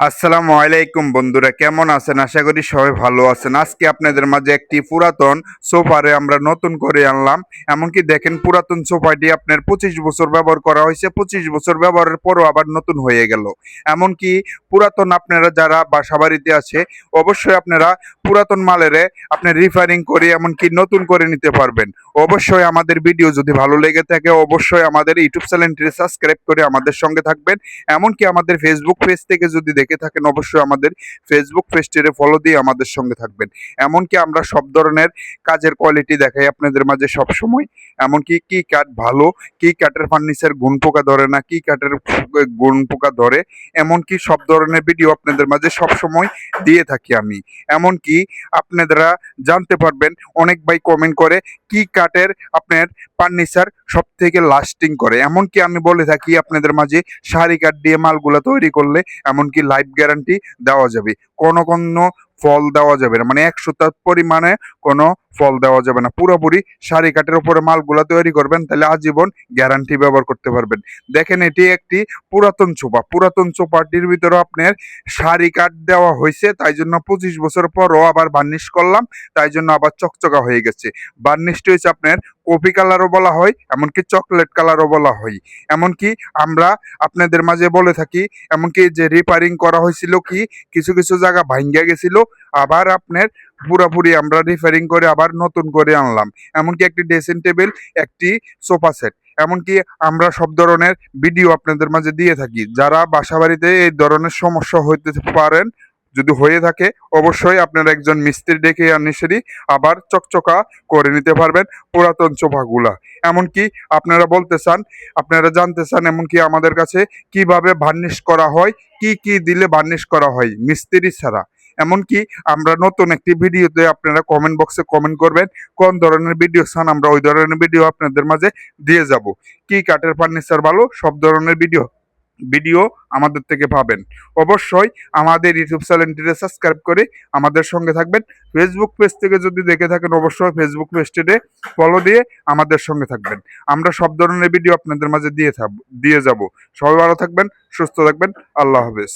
আসসালামু আলাইকুম বন্ধুরা, কেমন আছেন? আশা করি সবাই ভালো আছেন। আজকে আপনাদের মাঝে একটি পুরাতন সোফারে আমরা নতুন করে আনলাম। এমনকি দেখেন পুরাতন সোফাটি আপনার পঁচিশ বছর ব্যবহার করা হয়েছে। পঁচিশ বছর ব্যবহারের পরও আবার নতুন হয়ে গেল। এমনকি পুরাতন আপনারা যারা বাসা বাড়িতে আছে, অবশ্যই আপনারা পুরাতন মালেরে আপনি রিফারিং করে এমনকি নতুন করে নিতে পারবেন। অবশ্যই আমাদের ভিডিও যদি ভালো লেগে থাকে, অবশ্যই আমাদের ইউটিউব চ্যানেলটি সাবস্ক্রাইব করে আমাদের সঙ্গে থাকবেন। এমনকি আমাদের ফেসবুক পেজ থেকে যদি দেখে থাকেন, অবশ্যই আমাদের ফেসবুক পেজটিরে ফলো দিয়ে আমাদের সঙ্গে থাকবেন। এমনকি আমরা সব ধরনের কাজের কোয়ালিটি দেখাই আপনাদের মাঝে সব সময়। এমনকি কি কাঠ ভালো, কি কাঠের ফার্নিচার গুণ পোকা ধরে না, কি কাঠের গুণ পোকা ধরে, এমনকি সব ধরনের ভিডিও আপনাদের মাঝে সব সময় দিয়ে থাকি আমি। এমনকি আপনারা জানতে পারবেন। অনেক ভাই কমেন্ট করে, কি কাঠের আপনার ফার্নিচার সব থেকে লাস্টিং করে? এমনকি আমি বলে থাকি, আপনাদের মাঝে শাড়ি কাঠ দিয়ে মালগুলো তৈরি করলে এমনকি লাইফ গ্যারান্টি দেওয়া যাবে। কোনো কোনো ফল দেওয়া যাবে না। মানে একশো তার পরিমাণে কোনো ফল দেওয়া যাবে না। পুরোপুরি শাড়ি কাঠের উপরে মালগুলা তৈরি করবেন, তাহলে আজীবন গ্যারান্টি ব্যবহার করতে পারবেন। দেখেন এটি একটি পুরাতন চোপা পুরাতন চোপাটির ভিতরে আপনার শাড়ি কাঠ দেওয়া হয়েছে, তাই জন্য পঁচিশ বছর পরও আবার বার্নিশ করলাম, তাই জন্য আবার চকচকা হয়ে গেছে। বার্নিশটি হয়েছে আপনার কফি কালারও বলা হয়, এমনকি চকলেট কালারও বলা হয়। এমনকি আমরা আপনাদের মাঝে বলে থাকি, এমনকি যে রিপেয়ারিং করা হয়েছিল কি, কিছু কিছু জায়গা ভাঙ্গা গেছিল, আবার আপনার পুরাপুরি আমরা রিপেয়ারিং করে আবার নতুন করে আনলাম। এমনকি একটি ড্রেসিং টেবিল একটি সোফা সেট এমনকি আমরা সব ধরনের ভিডিও আপনাদের মাঝে দিয়ে থাকি। যারা বাসা বাড়িতে এই ধরনের সমস্যা হইতে পারেন যদি হয়ে থাকে, অবশ্যই আপনারা একজন মিস্ত্রি ডেকে আনিসেরই আবার চকচকা করে নিতে পারবেন পুরাতন সোফাগুলা এমনকি আপনারা বলতে চান, আপনারা জানতে চান এমনকি আমাদের কাছে কীভাবে ভার্নিশ করা হয়, কি কি দিলে ভার্নিশ করা হয় মিস্ত্রি ছাড়া। এমনকি আমরা নতুন একটি ভিডিওতে আপনারা কমেন্ট বক্সে কমেন্ট করবেন, কোন ধরনের ভিডিও চান আমরা ওই ধরনের ভিডিও আপনাদের মাঝে দিয়ে যাব। কি কাঠের ফার্নিচার ভালো সব ধরনের ভিডিও ভিডিও আমাদের থেকে পাবেন। অবশ্যই আমাদের ইউটিউব চ্যানেলটিতে সাবস্ক্রাইব করে আমাদের সঙ্গে থাকবেন। ফেসবুক পেজ থেকে যদি দেখে থাকেন, অবশ্যই ফেসবুক পেজটিতে ফলো দিয়ে আমাদের সঙ্গে থাকবেন। আমরা সব ধরনের ভিডিও আপনাদের মাঝে দিয়ে থাক দিয়ে যাব। সবাই ভালো থাকবেন, সুস্থ থাকবেন। আল্লাহ হাফেজ।